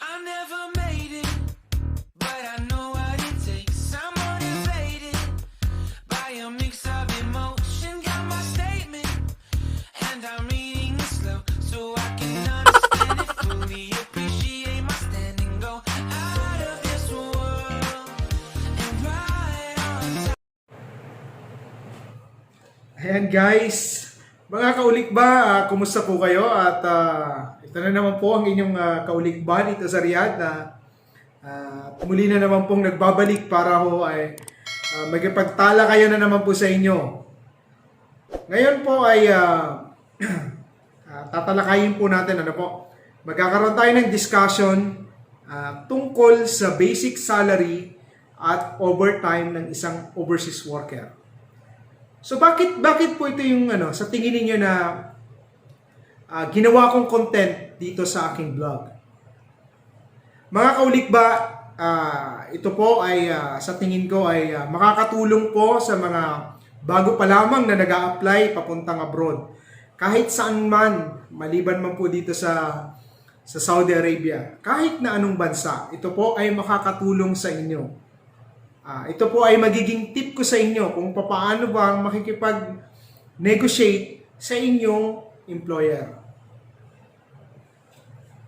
I never made it, but I know what it takes. I'm motivated by a mix of emotion. Got my statement, and I'm reading it slow so I can understand it fully. Appreciate my stand and go out of this world and ride on. Ayan guys, mga kaulikba, ah, kumusta po kayo? At ah, ito na naman po ang inyong uh, kaulikba dito sa Riyadh na ah, muli na naman pong nagbabalik para ho ay uh, magipagtala kayo na naman po sa inyo. Ngayon po ay ah, ah, tatalakayin po natin ano po. Magkakaroon tayo ng discussion ah, tungkol sa basic salary at overtime ng isang overseas worker. So bakit bakit po ito yung ano sa tingin niyo na ah, ginawa kong content dito sa aking vlog? Mga kaulik ba ah, ito po ay ah, sa tingin ko ay ah, makakatulong po sa mga bago pa lamang na nag apply papuntang abroad. Kahit saan man, maliban man po dito sa sa Saudi Arabia, kahit na anong bansa, ito po ay makakatulong sa inyo. Ah, ito po ay magiging tip ko sa inyo kung paano ba makikipag-negotiate sa inyong employer.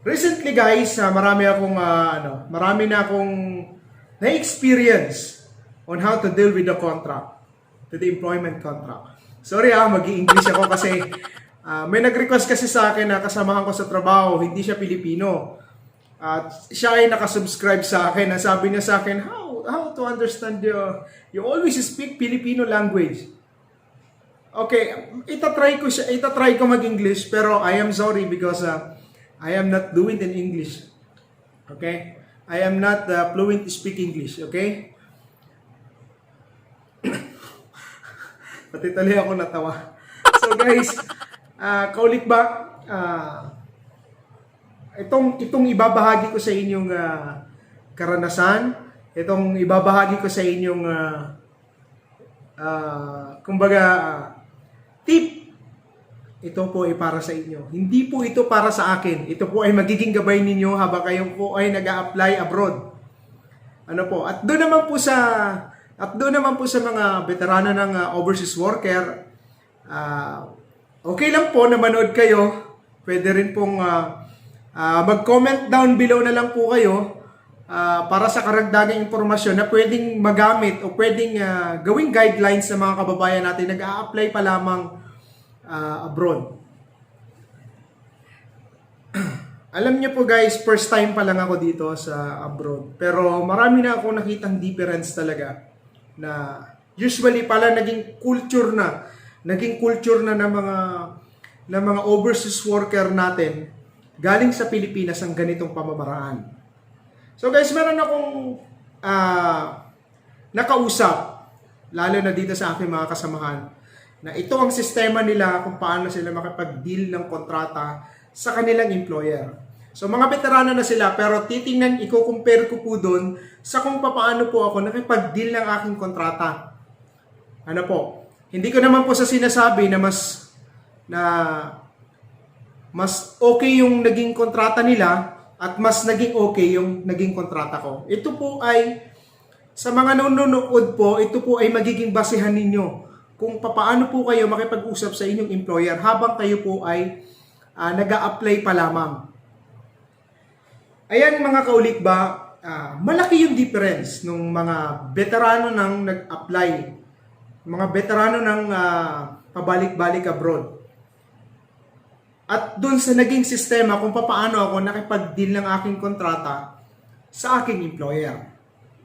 Recently guys, ah, marami akong ah, ano, marami na akong na-experience on how to deal with the contract, to the employment contract. Sorry ah, mag-i-English ako kasi ah, may nag-request kasi sa akin na kasamahan ko sa trabaho, hindi siya Pilipino. At siya ay nakasubscribe sa akin. Ang sabi niya sa akin, how, how to understand your, you always speak Filipino language. Okay, itatry ko siya, itatry ko mag-English, pero I am sorry because uh, I am not fluent in English. Okay? I am not uh, fluent to speak English, okay? Pati tali ako natawa. So guys, uh, kaulit ba, ah, itong itong ibabahagi ko sa inyong ah, karanasan, itong ibabahagi ko sa inyong ah, ah, kumbaga ah, tip ito po ay para sa inyo. Hindi po ito para sa akin. Ito po ay magiging gabay ninyo habang kayo po ay nag apply abroad. Ano po? At doon naman po sa at doon naman po sa mga veterano ng ah, overseas worker, ah, okay lang po na manood kayo. Pwede rin pong ah, ah, mag-comment down below na lang po kayo ah, para sa karagdagang impormasyon na pwedeng magamit o pwedeng ah, gawing guidelines sa mga kababayan natin nag-a-apply pa lamang ah, abroad. Alam niyo po guys, first time pa lang ako dito sa abroad. Pero marami na ako nakitang difference talaga na usually pala naging culture na, naging culture na ng mga ng mga overseas worker natin galing sa Pilipinas ang ganitong pamamaraan. So guys, meron akong ah, nakausap, lalo na dito sa aking mga kasamahan, na ito ang sistema nila kung paano sila makapag-deal ng kontrata sa kanilang employer. So mga veterano na sila pero titingnan, i-compare ko po doon sa kung paano po ako nakipag-deal ng aking kontrata. Ano po? Hindi ko naman po sa sinasabi na mas na mas okay yung naging kontrata nila at mas naging okay yung naging kontrata ko. Ito po ay sa mga nanonood po, ito po ay magiging basehan ninyo kung paano po kayo makipag-usap sa inyong employer habang kayo po ay uh, nag apply pa lamang. Ayan mga kaulik ba, ah, malaki yung difference ng mga veterano nang nag-apply, mga veterano ng ah, pabalik-balik abroad. At doon sa naging sistema kung paano ako nakipag-deal ng aking kontrata sa aking employer.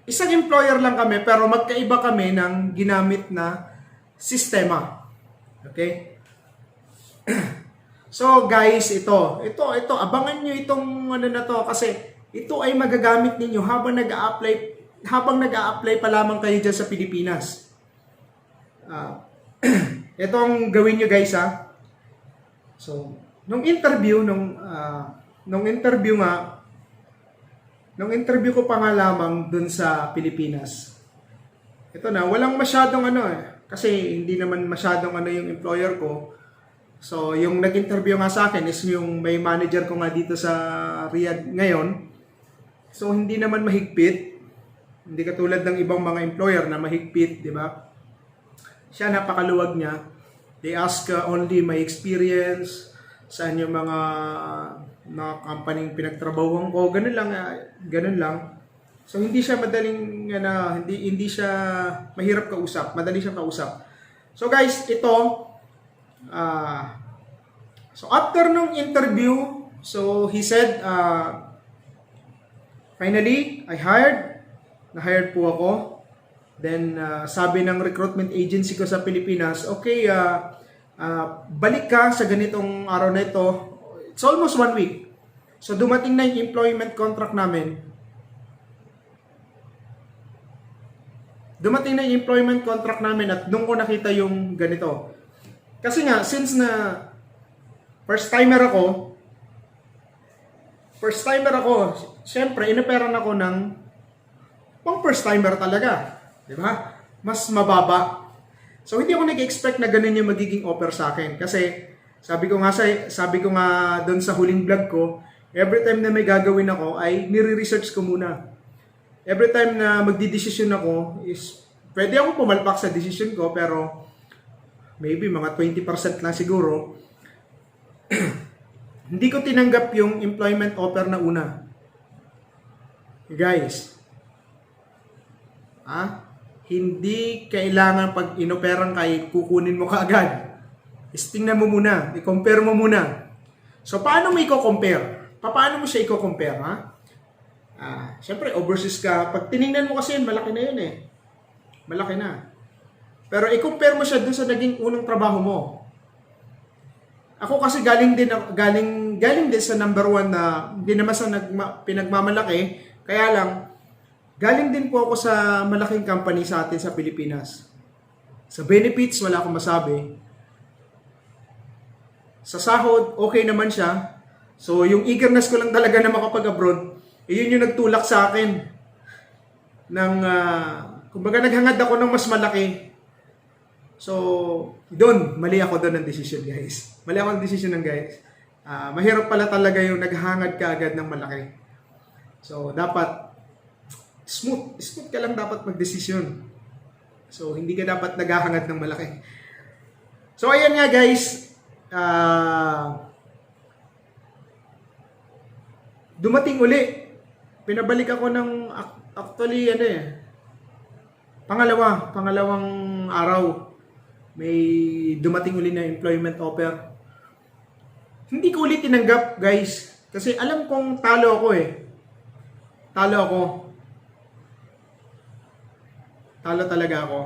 Isang employer lang kami pero magkaiba kami ng ginamit na sistema. Okay? So guys, ito, ito, ito, abangan nyo itong ano na to kasi ito ay magagamit ninyo habang nag apply habang nag apply pa lamang kayo dyan sa Pilipinas. Ah, ito ang gawin nyo guys ha. So, nung interview, nung, ah, nung interview nga, nung interview ko pa nga lamang dun sa Pilipinas, ito na, walang masyadong ano eh, kasi hindi naman masyadong ano yung employer ko, So, yung nag-interview nga sa akin is yung may manager ko nga dito sa Riyadh ngayon. So hindi naman mahigpit. Hindi katulad ng ibang mga employer na mahigpit, di ba? Siya napakaluwag niya. They ask uh, only my experience, saan yung mga mga company pinagtrabahuan ko, ganun lang, ah, ganun lang. So hindi siya madaling ano, hindi hindi siya mahirap kausap, madali siyang kausap. So guys, ito ah So after nung interview, so he said uh, finally I hired na-hired po ako. Then uh, sabi ng recruitment agency ko sa Pilipinas, okay, uh, uh, balik ka sa ganitong araw na ito. It's almost one week. So dumating na yung employment contract namin. Dumating na yung employment contract namin at doon ko nakita yung ganito. Kasi nga, since na first timer ako, first timer ako, syempre, inoperan ako ng pang first timer talaga. Di ba? Mas mababa. So, hindi ako nag-expect na ganun yung magiging offer sa akin. Kasi, sabi ko nga sa, sabi ko nga doon sa huling vlog ko, every time na may gagawin ako, ay nire-research ko muna. Every time na magdi-decision ako, is, pwede ako pumalpak sa decision ko, pero maybe mga 20% lang siguro, hindi ko tinanggap yung employment offer na una. Guys, ah, hindi kailangan pag inoperang kay kukunin mo kaagad. Is tingnan mo muna, i-compare mo muna. So, paano mo i-compare? Paano mo siya i-compare, ha? Ah, syempre, overseas ka. Pag tiningnan mo kasi yun, malaki na yun eh. Malaki na. Pero i-compare mo siya dun sa naging unang trabaho mo. Ako kasi galing din galing galing din sa number one na hindi naman sa nagma, pinagmamalaki, kaya lang galing din po ako sa malaking company sa atin sa Pilipinas. Sa benefits wala akong masabi. Sa sahod okay naman siya. So yung eagerness ko lang talaga na makapag-abroad, eh, yun yung nagtulak sa akin ng ah, kumbaga naghangad ako ng mas malaki. So, doon, mali ako doon ng decision, guys. Mali ako ng decision ng guys. Ah, mahirap pala talaga yung naghangad ka agad ng malaki. So, dapat smooth. Smooth ka lang dapat mag-decision. So, hindi ka dapat naghahangad ng malaki. So, ayan nga guys. Ah, dumating uli. Pinabalik ako ng ac- actually ano eh. Pangalawa, pangalawang araw may dumating uli na employment offer. Hindi ko ulit tinanggap, guys. Kasi alam kong talo ako eh. Talo ako. Talo talaga ako.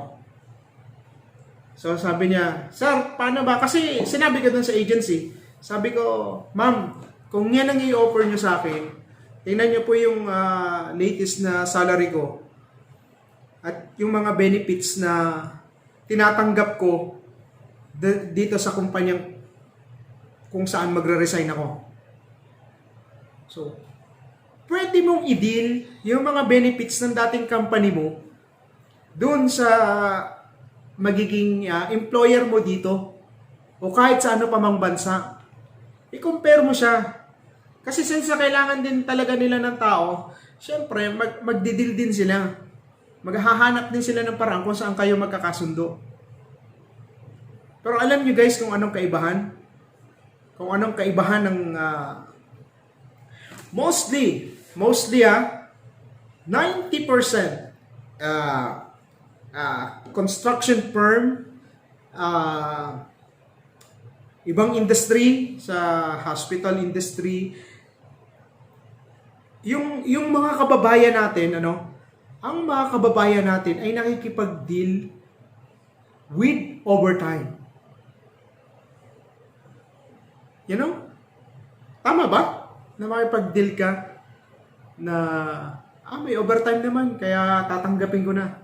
So sabi niya, Sir, paano ba? Kasi sinabi ko dun sa agency, sabi ko, Ma'am, kung yan ang i-offer nyo sa akin, tingnan nyo po yung ah, latest na salary ko at yung mga benefits na tinatanggap ko dito sa kumpanyang kung saan magre-resign ako. So, pwede mong i-deal yung mga benefits ng dating company mo doon sa magiging ah, employer mo dito o kahit sa ano pa mang bansa. I-compare mo siya. Kasi since kailangan din talaga nila ng tao, syempre mag magdidil din sila. Maghahanap din sila ng parang kung saan kayo magkakasundo. Pero alam nyo guys kung anong kaibahan? Kung anong kaibahan ng ah, mostly, mostly ah, 90% ah, ah, construction firm, ah, ibang industry, sa hospital industry, yung, yung mga kababayan natin, ano, ang mga kababayan natin ay nakikipag-deal with overtime. You know? Tama ba? Na makipag-deal ka na ah, may overtime naman, kaya tatanggapin ko na.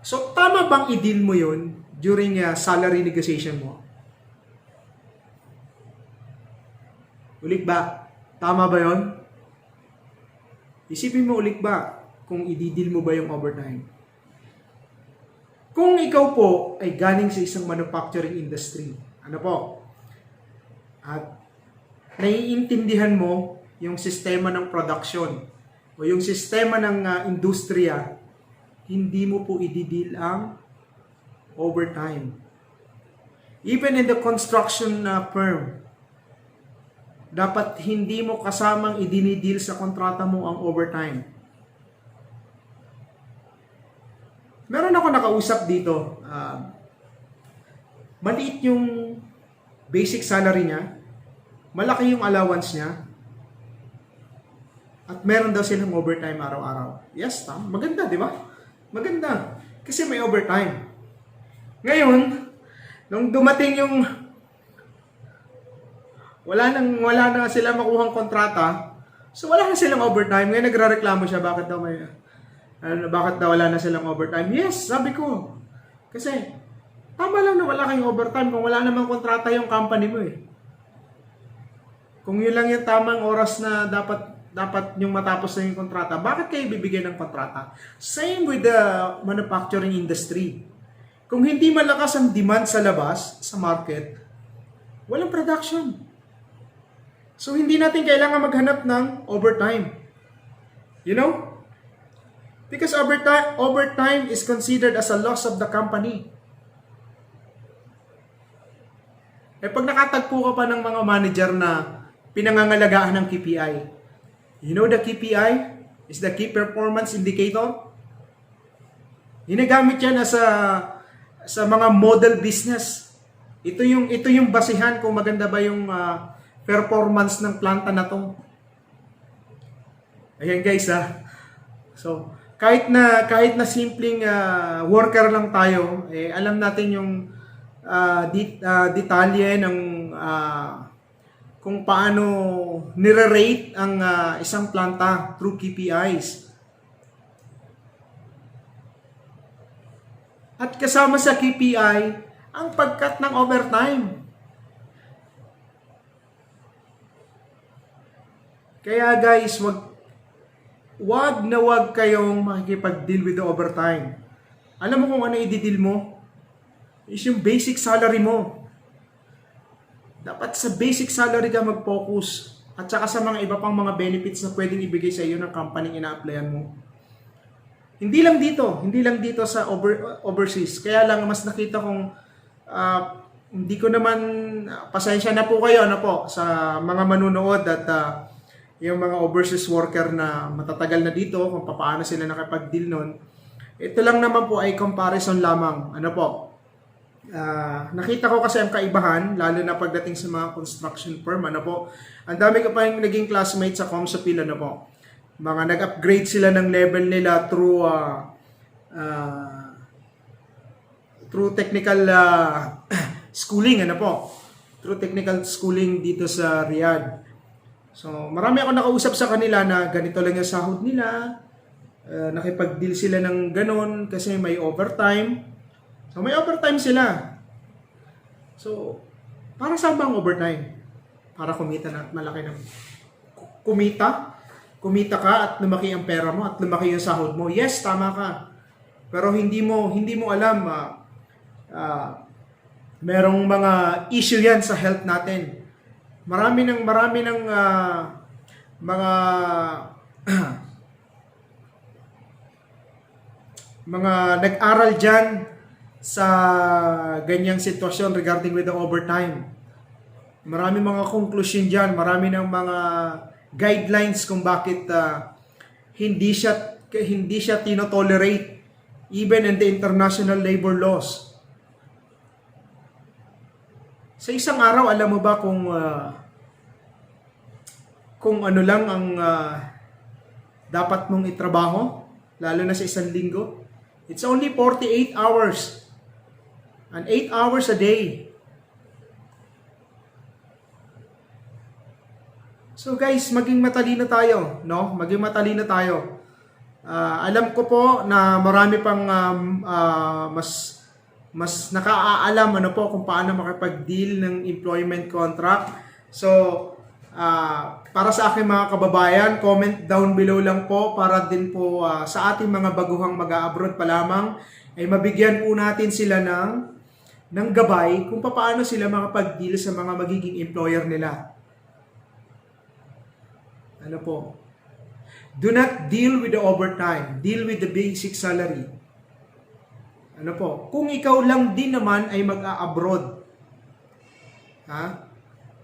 So, tama bang i-deal mo yun during uh, salary negotiation mo? Ulit ba? Tama ba yon? Isipin mo ulit ba kung i-deal mo ba yung overtime? Kung ikaw po ay galing sa isang manufacturing industry, ano po? At naiintindihan mo yung sistema ng production. o yung sistema ng ah, industriya, hindi mo po ididil ang overtime. Even in the construction na firm, dapat hindi mo kasamang idinidil sa kontrata mo ang overtime. Meron ako nakausap dito. ah, maliit yung basic salary niya. Malaki yung allowance niya. At meron daw silang overtime araw-araw. Yes, tam. Maganda, di ba? Maganda. Kasi may overtime. Ngayon, nung dumating yung wala nang wala na sila makuhang kontrata. So wala na silang overtime. Ngayon nagrereklamo siya bakit daw may ano, bakit daw wala na silang overtime? Yes, sabi ko. Kasi tama lang na wala kayong overtime kung wala namang kontrata yung company mo eh. Kung yun lang yung tamang oras na dapat dapat yung matapos na yung kontrata, bakit kayo bibigyan ng kontrata? Same with the manufacturing industry. Kung hindi malakas ang demand sa labas, sa market, walang production. So hindi natin kailangan maghanap ng overtime. You know? Because overtime overtime is considered as a loss of the company. Eh pag nakatagpo ka pa ng mga manager na pinangangalagaan ng KPI, you know the KPI is the Key Performance Indicator? Ginagamit yan as a, sa mga model business. Ito yung ito yung basihan kung maganda ba yung ah, performance ng planta na to. Ayan guys ah. So, kahit na kahit na simpleng ah, worker lang tayo, eh alam natin yung ah, dit, ah, detalye ng ah, kung paano nire-rate ang ah, isang planta through KPIs. At kasama sa KPI, ang pagkat ng overtime. Kaya guys, wag wag na wag kayong makikipag-deal with the overtime. Alam mo kung ano i-deal mo? Is yung basic salary mo. Dapat sa basic salary ka mag-focus. At saka sa mga iba pang mga benefits na pwedeng ibigay sa iyo ng company ina-applyan mo. Hindi lang dito, hindi lang dito sa over, overseas. Kaya lang mas nakita kong ah, hindi ko naman pasensya na po kayo ano po sa mga manunood at ah, yung mga overseas worker na matatagal na dito kung paano sila nakapag-deal nun. Ito lang naman po ay comparison lamang. Ano po? Ah, nakita ko kasi ang kaibahan lalo na pagdating sa mga construction firm ano po. Ang dami ko pa yung naging classmate sa Comsapil ano po mga nag-upgrade sila ng level nila through uh, uh, through technical uh, schooling ano po through technical schooling dito sa Riyadh so marami ako nakausap sa kanila na ganito lang yung sahod nila uh, nakipag-deal sila ng ganon kasi may overtime so may overtime sila so para saan ba overtime para kumita na malaki ng kumita kumita ka at lumaki ang pera mo at lumaki yung sahod mo. Yes, tama ka. Pero hindi mo hindi mo alam ah ah, merong mga issue 'yan sa health natin. Marami ng marami ng ah, mga mga nag-aral diyan sa ganyang sitwasyon regarding with the overtime. Marami mga conclusion diyan, marami ng mga guidelines kung bakit ah, hindi siya hindi siya tinotolerate even in the international labor laws. Sa isang araw, alam mo ba kung ah, kung ano lang ang ah, dapat mong itrabaho, lalo na sa isang linggo? It's only 48 hours. And 8 hours a day. So guys, maging matalino tayo, no? Maging matalino tayo. Ah, alam ko po na marami pang um, ah, mas mas nakaalam ano po kung paano makipag-deal ng employment contract. So, ah, para sa aking mga kababayan, comment down below lang po para din po ah, sa ating mga baguhang mag-abroad pa lamang ay mabigyan po natin sila ng ng gabay kung paano sila makapag-deal sa mga magiging employer nila. Ano po? Do not deal with the overtime. Deal with the basic salary. Ano po? Kung ikaw lang din naman ay mag-a-abroad, ha?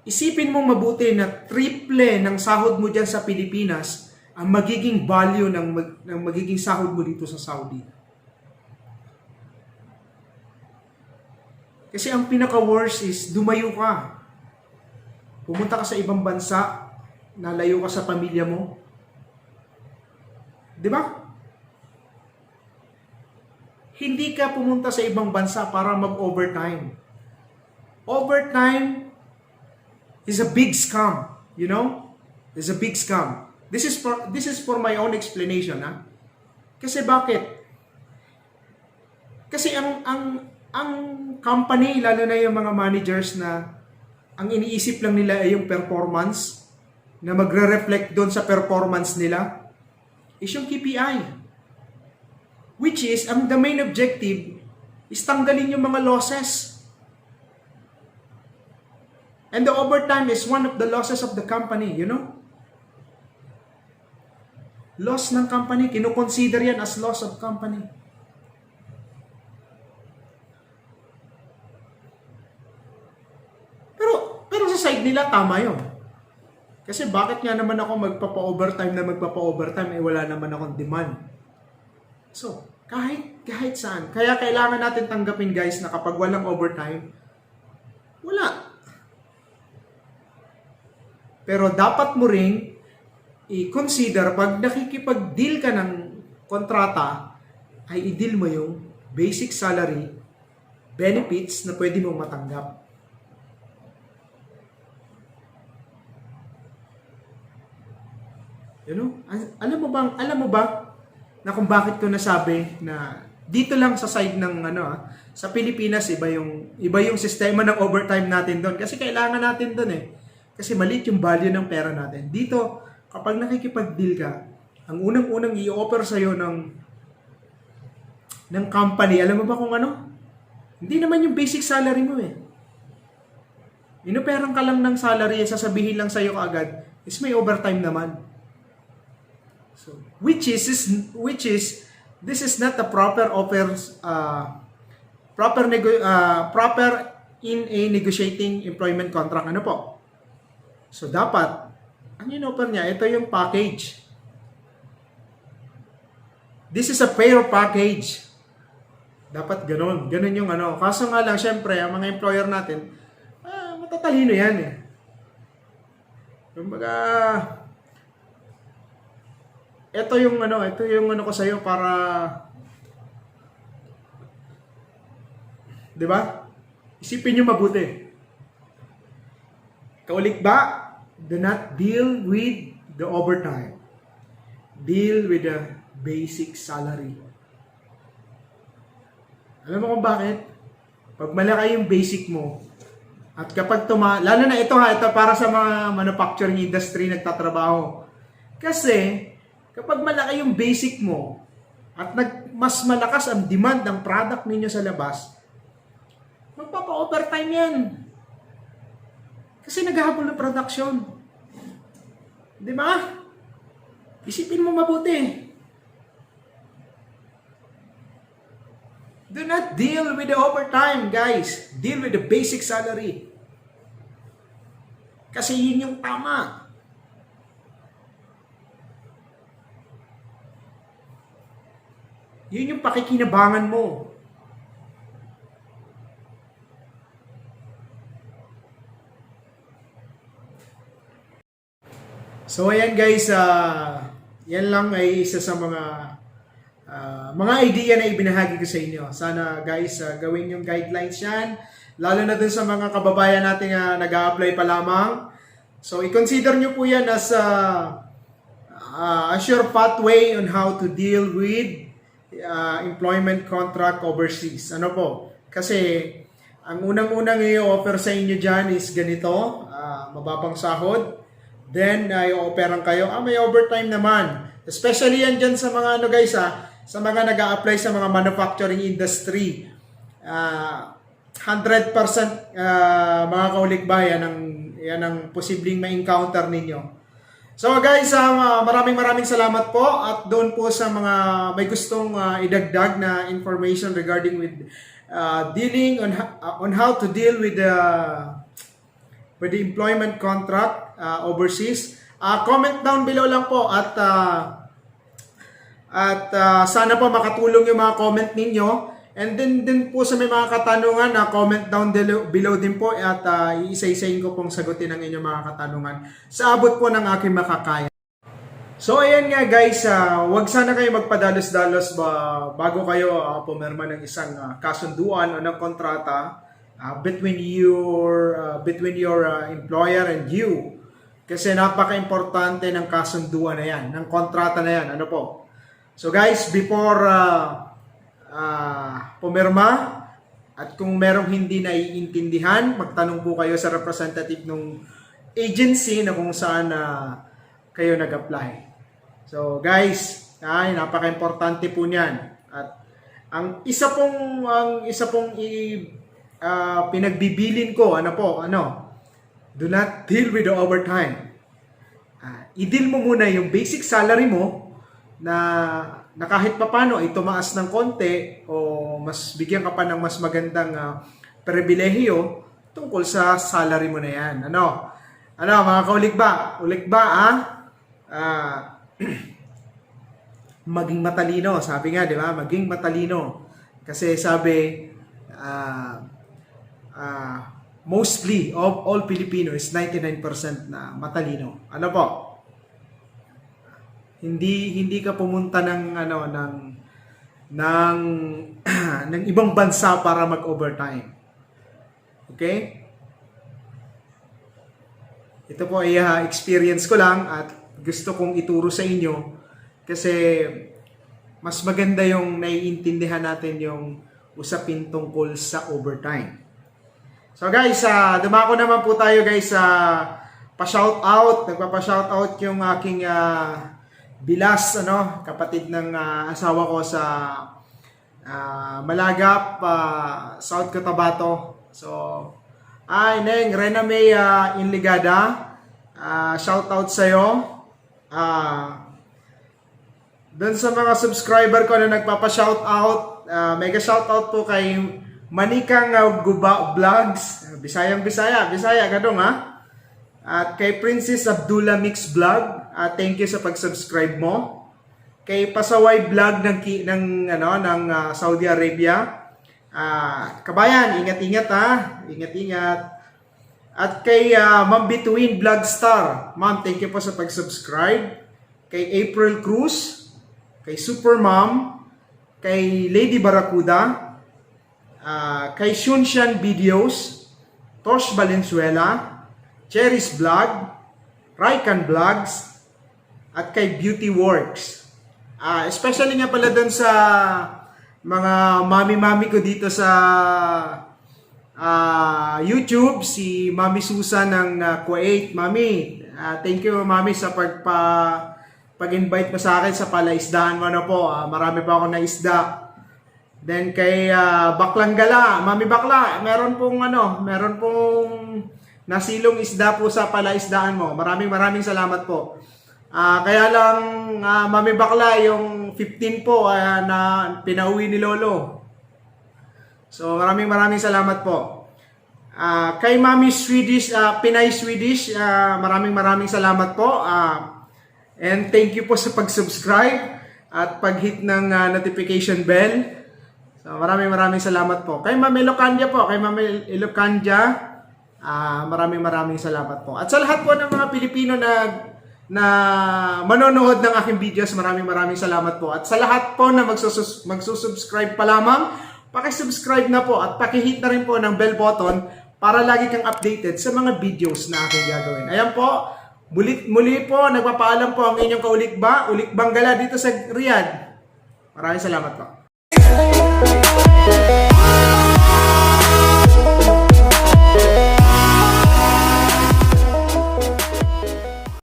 Isipin mong mabuti na triple ng sahod mo dyan sa Pilipinas ang magiging value ng, mag- ng magiging sahod mo dito sa Saudi. Kasi ang pinaka-worst is dumayo ka. Pumunta ka sa ibang bansa, nalayo ka sa pamilya mo. 'Di ba? Hindi ka pumunta sa ibang bansa para mag-overtime. Overtime is a big scam, you know? It's a big scam. This is for this is for my own explanation, ha. Kasi bakit? Kasi ang ang ang company lalo na yung mga managers na ang iniisip lang nila ay yung performance na magre-reflect doon sa performance nila is yung KPI. Which is, ang the main objective is tanggalin yung mga losses. And the overtime is one of the losses of the company, you know? Loss ng company, kinukonsider yan as loss of company. Pero, pero sa side nila, tama yun. Kasi bakit nga naman ako magpapa-overtime na magpapa-overtime eh wala naman akong demand. So, kahit kahit saan. Kaya kailangan natin tanggapin guys na kapag walang overtime, wala. Pero dapat mo ring i-consider pag nakikipag-deal ka ng kontrata, ay i-deal mo yung basic salary, benefits na pwede mong matanggap. You know? Al- Alam mo bang, alam mo ba na kung bakit ko nasabi na dito lang sa side ng ano ah, sa Pilipinas iba yung iba yung sistema ng overtime natin doon kasi kailangan natin doon eh. Kasi maliit yung value ng pera natin. Dito, kapag nakikipag-deal ka, ang unang-unang i-offer sa ng ng company, alam mo ba kung ano? Hindi naman yung basic salary mo eh. Inoperang ka lang ng salary, sasabihin lang sa'yo kaagad, is may overtime naman. So, which is, is which is this is not the proper offers uh, proper nego, uh, proper in a negotiating employment contract ano po. So dapat ang in-offer niya ito yung package. This is a fair package. Dapat ganun. Ganun yung ano. Kaso nga lang, syempre, ang mga employer natin, ah, matatalino yan eh. Kumbaga, ito yung ano, ito yung ano ko sa iyo para 'Di ba? Isipin niyo mabuti. Kaulik ba? Do not deal with the overtime. Deal with the basic salary. Alam mo kung bakit? Pag malaki yung basic mo, at kapag tuma, lalo na ito ha, ito para sa mga manufacturing industry nagtatrabaho. Kasi, kapag malaki yung basic mo, at nag, mas malakas ang demand ng product ninyo sa labas, magpapa-overtime yan. Kasi naghahabol ng production. Di ba? Isipin mo mabuti. Do not deal with the overtime, guys. Deal with the basic salary. Kasi yun yung tama. Yun yung pakikinabangan mo. So ayan guys, ah yan lang ay isa sa mga ah, mga idea na ibinahagi ko sa inyo. Sana guys, ah, gawin yung guidelines yan. Lalo na dun sa mga kababayan natin na nag-a-apply pa lamang. So i-consider nyo po yan as ah, ah, a sure pathway on how to deal with ah, employment contract overseas. Ano po? Kasi ang unang-unang i-offer sa inyo dyan is ganito, ah, mababang sahod. Then, ay operan kayo, ah, may overtime naman. Especially yan dyan sa mga ano guys, ah, sa mga nag apply sa mga manufacturing industry. Ah, 100% ah, mga kaulikbay, yan ang, yan ang posibleng ma-encounter ninyo. So guys, um, maraming maraming salamat po at doon po sa mga may gustong uh, idagdag na information regarding with uh, dealing on uh, on how to deal with the with the employment contract uh, overseas. Uh, comment down below lang po at uh, at uh, sana po makatulong yung mga comment ninyo. And then din po sa may mga katanungan na comment down below, din po at uh, iisa-isahin ko pong sagutin ang inyong mga katanungan sa abot po ng aking makakaya. So ayan nga guys, uh, wag sana kayo magpadalos-dalos ba bago kayo uh, pumirma ng isang uh, kasunduan o ng kontrata uh, between your uh, between your uh, employer and you. Kasi napaka-importante ng kasunduan na yan, ng kontrata na yan. Ano po? So guys, before uh, uh, pumirma at kung merong hindi naiintindihan, magtanong po kayo sa representative ng agency na kung saan uh, kayo nag-apply. So guys, ay napaka-importante po niyan. At ang isa pong ang isa pong i ah, pinagbibilin ko, ano po, ano? Do not deal with the overtime. Ah, i-deal mo muna yung basic salary mo na na kahit papano ay tumaas ng konti o mas bigyan ka pa ng mas magandang ah, pribilehiyo tungkol sa salary mo na yan. Ano? Ano, mga kaulik ba? Ulik ba, ah? Ah, maging matalino. Sabi nga, di ba? Maging matalino. Kasi sabi, ah, ah, mostly of all Filipino is 99% na matalino. Ano po? Hindi hindi ka pumunta ng ano ng ng ng ibang bansa para mag-overtime. Okay? Ito po ay ah, experience ko lang at gusto kong ituro sa inyo kasi mas maganda yung naiintindihan natin yung usapin tungkol sa overtime. So guys, uh, dumako naman po tayo guys sa pa-shout out, nagpapa-shout out yung aking ah, bilas ano, kapatid ng ah, asawa ko sa ah, Malagap, ah, South Cotabato. So, ay Neng, Rena May ah, Inligada, ah, shout out sa iyo. Ah, doon sa mga subscriber ko na nagpapa-shout out, ah, mega shout out po kay Manikang ah, Guba Vlogs, Bisayang Bisaya, Bisaya gadong ha. At kay Princess Abdullah Mix Vlog, ah, thank you sa pag-subscribe mo. Kay Pasaway Vlog ng ng ano ng ah, Saudi Arabia. Ah, kabayan, ingat-ingat ha. Ingat-ingat. At kay ah, Ma'am Between Vlog Star. Ma'am, thank you po sa pag-subscribe. Kay April Cruz, kay Super Mom, kay Lady Barracuda, ah, kay Shunshan Videos, Tosh Valenzuela, Cherry's Vlog, Raikan Vlogs, at kay Beauty Works. Ah, especially nga pala doon sa mga mami-mami ko dito sa ah, YouTube, si Mami Susan ng ah, Kuwait. Mami, ah, thank you Mami sa pagpa pag-invite mo sa akin sa palaisdaan mo na po. Ah, marami pa ako na isda. Then kay ah, Baklang Gala, Mami Bakla, meron pong ano, meron pong nasilong isda po sa palaisdaan mo. Maraming maraming salamat po. Ah, kaya lang ah, Mami Bakla yung 15 po ah, na pinauwi ni Lolo. So maraming maraming salamat po. Ah, kay Mami Swedish, ah, Pinay Swedish, ah, maraming maraming salamat po. Ah, and thank you po sa pag-subscribe at pag-hit ng ah, notification bell. So maraming maraming salamat po. Kay Mami Ilocanja po, kay Mami Ilocanja, ah, maraming maraming salamat po. At sa lahat po ng mga Pilipino na na manonood ng aking videos, maraming maraming salamat po. At sa lahat po na magsusus- magsusubscribe pa lamang, pakisubscribe na po at pakihit na rin po ng bell button para lagi kang updated sa mga videos na aking gagawin. Ayan po, muli, muli po, nagpapaalam po ang inyong kaulikba, ulikbang gala dito sa Riyadh. Maraming salamat po.